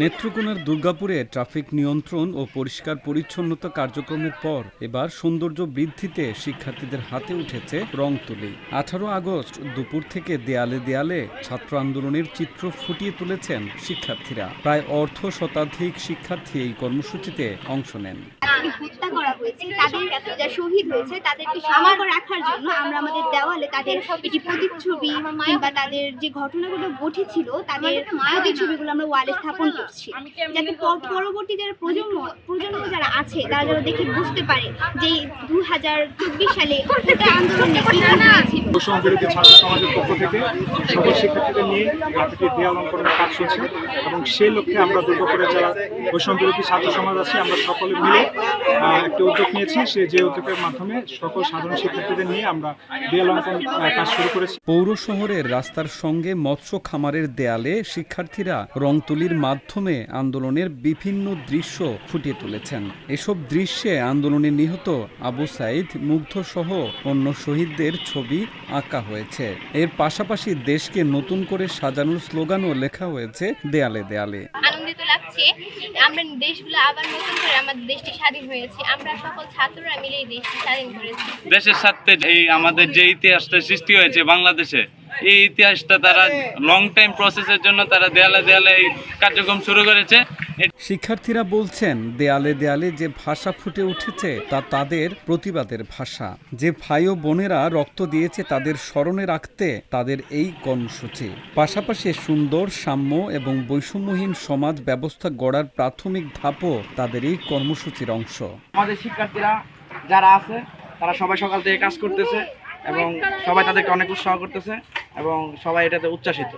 নেত্রকোনার দুর্গাপুরে ট্রাফিক নিয়ন্ত্রণ ও পরিষ্কার পরিচ্ছন্নতা কার্যক্রমের পর এবার সৌন্দর্য বৃদ্ধিতে শিক্ষার্থীদের হাতে উঠেছে রং তুলি আঠারো আগস্ট দুপুর থেকে দেয়ালে দেয়ালে ছাত্র আন্দোলনের চিত্র ফুটিয়ে তুলেছেন শিক্ষার্থীরা। প্রায় অর্ধ শতাধিক শিক্ষার্থী এই কর্মসূচিতে অংশ নেন। হয়েছে, তাদের কিংবা তাদের যে ঘটনাগুলো ঘটেছিল, তাদের প্রতিচ্ছবিগুলো আমরা ওয়ালে স্থাপন করছি। যাতে পরবর্তী যারা প্রজন্ম প্রজন্ম যারা আছে তারা যেন দেখে বুঝতে পারে যে দু হাজার চব্বিশ সালে কোটা আন্দোলনে হয়েছিল বৈষম্যবিরোধী ছাত্র সমাজের পক্ষ থেকে সকল শিক্ষার্থীদের নিয়ে আজকে দেওয়াল অঙ্কনের কাজ চলছে এবং সেই লক্ষ্যে আমরা দুর্গাপুরে যারা বৈষম্যবিরোধী ছাত্র সমাজ আছে, আমরা সকলে মিলে একটি উদ্যোগ নিয়েছি। সে যে উদ্যোগের মাধ্যমে সকল সাধারণ শিক্ষার্থীদের নিয়ে আমরা দেওয়াল অঙ্কন কাজ শুরু করেছি। পৌর শহরের রাস্তার সঙ্গে মৎস্য খামারের দেয়ালে শিক্ষার্থীরা রং তুলির মাধ্যমে আন্দোলনের বিভিন্ন দৃশ্য ফুটিয়ে তুলেছেন। এসব দৃশ্যে আন্দোলনে নিহত আবু সাইদ মুগ্ধ সহ অন্য শহীদদের ছবি আঁকা হয়েছে। এর পাশাপাশি দেশকে নতুন করে সাজানোর স্লোগানও লেখা হয়েছে দেয়ালে দেয়ালে। আনন্দিত লাগছে। আমরা দেশগুলো আবার নতুন করে আমাদের দেশটি স্বাধীন হয়েছে। আমরা সকল ছাত্ররা মিলে এই দেশটি স্বাধীন করেছি। দেশের সাথে এই আমাদের যে ইতিহাসটা সৃষ্টি হয়েছে বাংলাদেশে এই ইতিহাসটা তারা লং টাইম প্রসেসের জন্য তারা দেয়ালে দেয়ালে এই কার্যক্রম শুরু করেছে। শিক্ষার্থীরা বলছেন, দেয়ালে দেয়ালে যে ভাষা ফুটে উঠেছে, তা তাদের প্রতিবাদের ভাষা। যে ভাই ও বোনেরা রক্ত দিয়েছে, তাদের স্মরণে রাখতে তাদের এই কর্মসূচি। পাশাপাশি সুন্দর, সাম্য এবং বৈষম্যহীন সমাজ ব্যবস্থা গড়ার প্রাথমিক ধাপও তাদের এই কর্মসূচির অংশ। আমাদের শিক্ষার্থীরা যারা আছে, তারা সবাই সকাল থেকে কাজ করতেছে এবং সবাই তাদেরকে অনেক উৎসাহ করতেছে এবং সবাই এটাতে উচ্ছ্বাসিত।